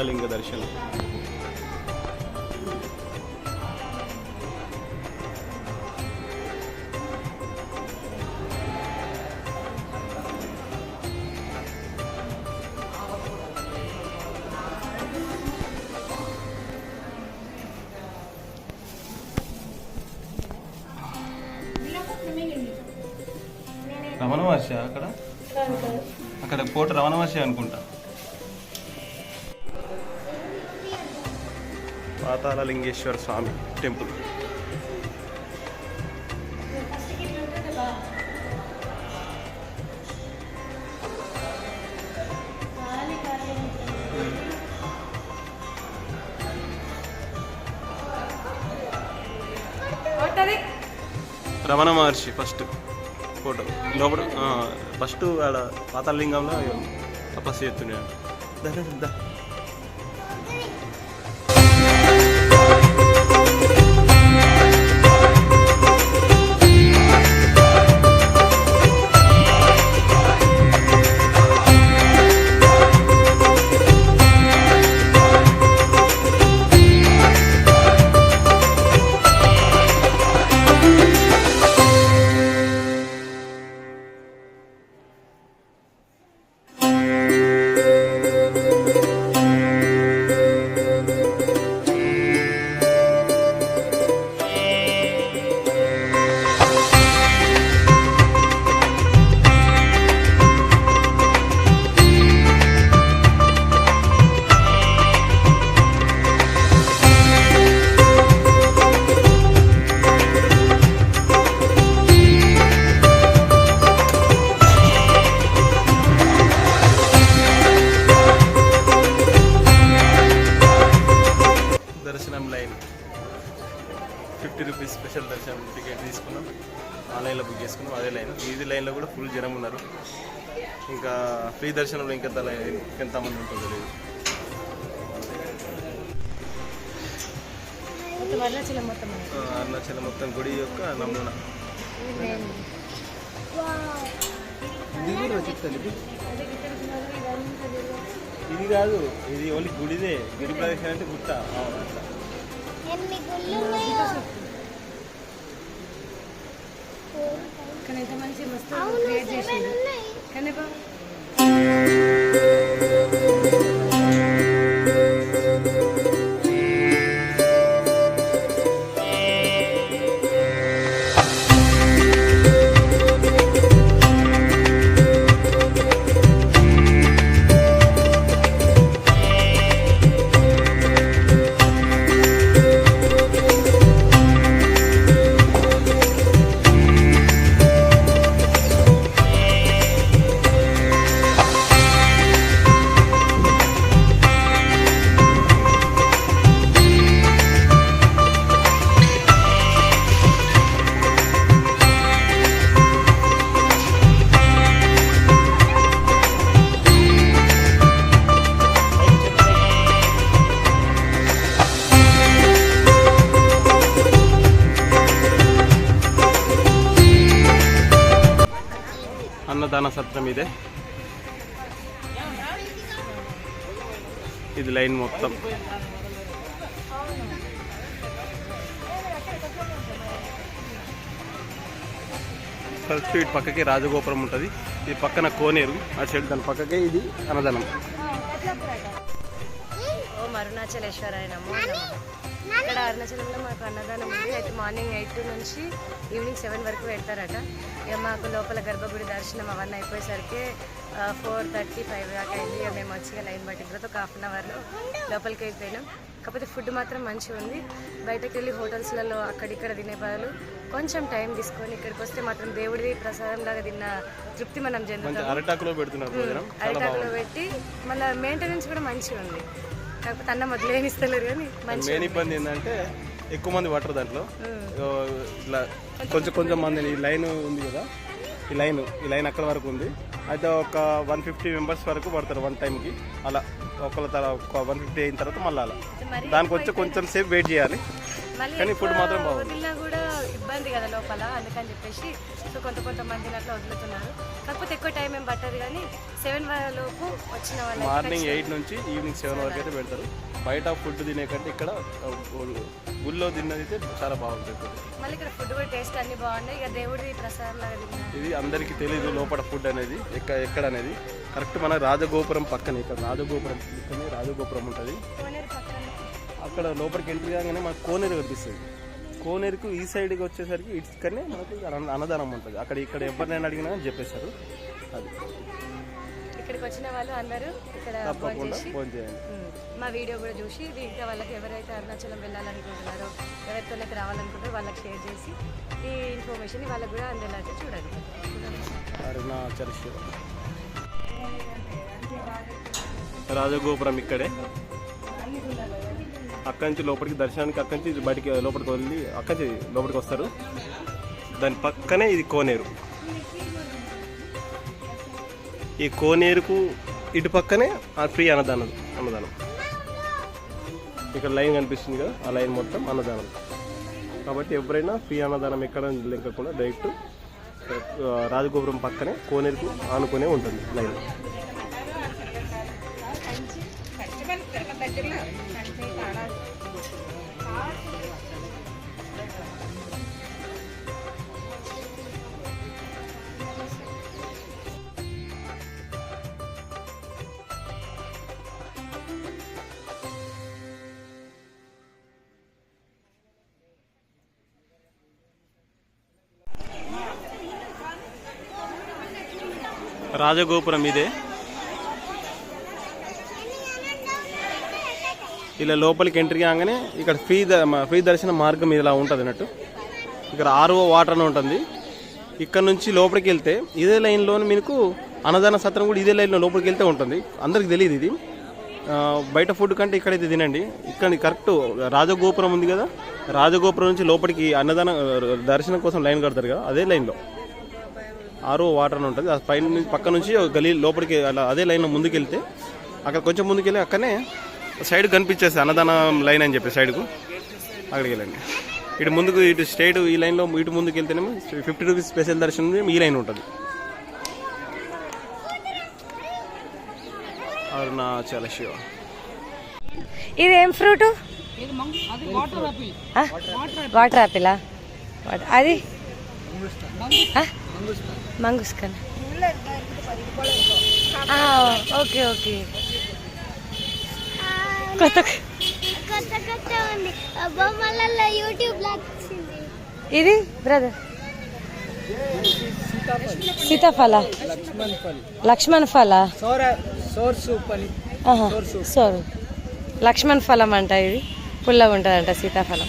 పాతాళలింగ దర్శనం. రమణ మహర్షి అక్కడ అక్కడ కోట రమణ మహర్షి అనుకుంటా. పాతాళలింగేశ్వర స్వామి temple. Ramana Maharshi first photo. లోపల ఫస్ట్ ఆడ పాతాళలింగంలో తపస్సు చేస్తున్నాడు ఫిఫ్టీ రూపీస్ స్పెషల్ దర్శనం టికెట్ తీసుకున్నాం. ఆన్లైన్లో బుక్ చేసుకున్నాం. అదే లైన్. ఇది లైన్లో కూడా ఫుల్ జనం ఉన్నారు. ఇంకా ఫ్రీ దర్శనంలో ఇంకెంత లైన్ ఎంతమంది ఉంటుందో లేదు మొత్తం అరుణాచలం మొత్తం గుడి యొక్క నమూనా. ఇది కాదు. ఇది ఓన్లీ గుడిదే. గిరి ప్రదక్షిణ అంటే గుట్ట. ఎంత మంచి మస్తు క్రియేట్ ఉన్నాయి. కానీ సత్రం ఇదే. ఇది లైన్ మొత్తం. ఫస్ట్ ఇటు పక్కకి రాజగోపురం ఉంటుంది. ఈ పక్కన కోనేరు ఆ సైడ్ దాని పక్కకే ఇది అన్నదానం. ఓం అరుణాచలేశ్వరాయ నమో. ఇక్కడ అరుణాచలంలో మాకు అన్నదానం ఉంది. అయితే మార్నింగ్ ఎయిట్ నుంచి ఈవినింగ్ సెవెన్ వరకు పెడతారట. ఇక మాకు లోపల గర్భగుడి దర్శనం అవన్నీ అయిపోయేసరికి ఫోర్ థర్టీ ఫైవ్ దాకా అయింది. మేము వచ్చి లైన్ పట్టిన తర్వాత ఒక హాఫ్ అన్ అవర్లో లోపలికి అయిపోయినాం కాకపోతే ఫుడ్ మాత్రం మంచిగా ఉంది. బయటకు వెళ్ళి హోటల్స్లలో అక్కడిక్కడ తినే బదులు కొంచెం టైం తీసుకొని ఇక్కడికి వస్తే మాత్రం దేవుడిది ప్రసాదం లాగా తిన్న తృప్తి మనం చెందుతాం అరటాకులో పెడుతున్నారు అరిటాకులో పెట్టి మళ్ళీ మెయింటెనెన్స్ కూడా మంచిగా ఉంది. కాకపోతే అన్న కానీ మెయిన్ ఇబ్బంది ఏంటంటే ఎక్కువ మంది పట్టరు దాంట్లో. ఇట్లా కొంచెం కొంచెం మంది ఈ లైన్ ఉంది కదా ఈ లైన్ ఈ లైన్ అక్కడ వరకు ఉంది. అయితే ఒక వన్ ఫిఫ్టీ మెంబర్స్ వరకు పడతారు వన్ టైంకి అలా ఒకళ్ళ తర్వాత ఒక వన్ ఫిఫ్టీ అయిన తర్వాత మళ్ళీ అలా. దానికి వచ్చి కొంచెం సేపు వెయిట్ చేయాలి. కానీ ఫుడ్ మాత్రం బాగుంది. కూడా ఇబ్బంది కదా లోపల అందుకని చెప్పేసి సో కొంత కొంతమందిని అట్లా వదులుతున్నారు. కాకపోతే ఎక్కువ టైం ఏం పట్టదు కానీ సెవెన్ లోపు వచ్చిన వాళ్ళు మార్నింగ్ ఎయిట్ నుంచి ఈవినింగ్ సెవెన్ వరకు అయితే పెడతారు. బయట ఫుడ్ తినే కంటే ఇక్కడ గుళ్ళో తిన్నది అయితే చాలా బాగుంటుంది. మళ్ళీ ఇక్కడ ఫుడ్ కూడా టేస్ట్ అన్ని బాగున్నాయి. ఇక దేవుడి ప్రసాదం లాగా ఇది అందరికీ తెలియదు లోపల ఫుడ్ అనేది ఎక్క ఎక్కడ అనేది. కరెక్ట్ మన రాజగోపురం పక్కనే ఇక్కడ రాజగోపురం ఇక్కడనే రాజగోపురం ఉంటుంది. పక్కన. అక్కడ లోపలికి ఎంట్రీ కాగానే మనకు కోనేరు కనిపిస్తుంది. కోనేరుకు ఈ సైడ్కి వచ్చేసరికి ఇక్కడనే మనకి అన్న- అన్నదానం ఉంటుంది. అక్కడ ఇక్కడ ఎవరినైనా అడిగినా కానీ చెప్పేస్తారు అది. ఇక్కడికి వచ్చిన వాళ్ళు అందరూ ఇక్కడ ఫోన్ చేయండి. మా వీడియో కూడా చూసి ఇంకా వాళ్ళకి ఎవరైతే అరుణాచలం వెళ్ళాలనుకుంటున్నారో ఎవరితోనైతే రావాలనుకుంటారో వాళ్ళకి షేర్ చేసి ఈ ఇన్ఫర్మేషన్ వాళ్ళకి కూడా అందేలాగా చూడండి. అరుణాచల్ శివ. రాజగోపురం ఇక్కడే. అక్కడి నుంచి లోపలికి దర్శనానికి అక్కడి నుంచి బయటికి లోపలికి వెళ్ళి అక్కడి నుంచి లోపలికి వస్తారు. దాని పక్కనే ఇది కోనేరు. ఈ కోనేరుకు ఇటు పక్కనే ఆ ఫ్రీ అన్నదానం అన్నదానం. ఇక్కడ లైన్ కనిపిస్తుంది కదా ఆ లైన్ మొత్తం అన్నదానం. కాబట్టి ఎవరైనా ఫ్రీ అన్నదానం ఎక్కడ లేకుండా డైరెక్ట్ రాజగోపురం పక్కనే కోనేరుకు ఆనుకునే ఉంటుంది లైన్. రాజగోపురం ఇదే. ఇలా లోపలికి ఎంట్రీ కాగానే ఇక్కడ ఫ్రీ ఫ్రీ దర్శన మార్గం ఇలా ఉంటుంది అన్నట్టు. ఇక్కడ ఆర్ఓ వాటర్ అని ఉంటుంది. ఇక్కడ నుంచి లోపలికి వెళ్తే ఇదే లైన్లో మీకు అన్నదాన సత్రం కూడా ఇదే లైన్లో లోపలికి వెళ్తే ఉంటుంది. అందరికి తెలియదు ఇది. బయట ఫుడ్ కంటే ఇక్కడైతే తినండి. ఇక్కడ కరెక్ట్ రాజగోపురం ఉంది కదా. రాజగోపురం నుంచి లోపలికి అన్నదాన దర్శనం కోసం లైన్ కడతారు కదా. అదే లైన్లో ఆరో వాటర్ అని ఉంటుంది. ఆ పైన నుంచి పక్క నుంచి ఒక గలీ లోపలికి అలా అదే లైన్లో ముందుకు వెళ్తే అక్కడ కొంచెం ముందుకు వెళ్ళి అక్కడనే సైడ్ కనిపించేస్తుంది అన్నదానం లైన్ అని చెప్పి సైడ్కు అక్కడికి వెళ్ళండి. ఇటు ముందుకు ఇటు స్ట్రైట్ ఈ లైన్లో ఇటు ముందుకు వెళ్తేనేమో ఫిఫ్టీ రూపీస్ స్పెషల్ దర్శనం ఈ లైన్ ఉంటుంది. అరుణాచల శివ ఇది ఏం ఫ్రూట్? వాటర్ యాపిలా అది? మంగుస్కన్ ఓకే ఓకే. కొత్త కొత్త కొత్త ఉంది. బొమ్మలలో యూట్యూబ్ వచ్చింది. ఇది బ్రదర్? సీతాఫల. లక్ష్మణ్ ఫల. సోర్ లక్ష్మణ్ ఫలం అంట ఇది. పుల్లగా ఉంటుందంట సీతాఫలం.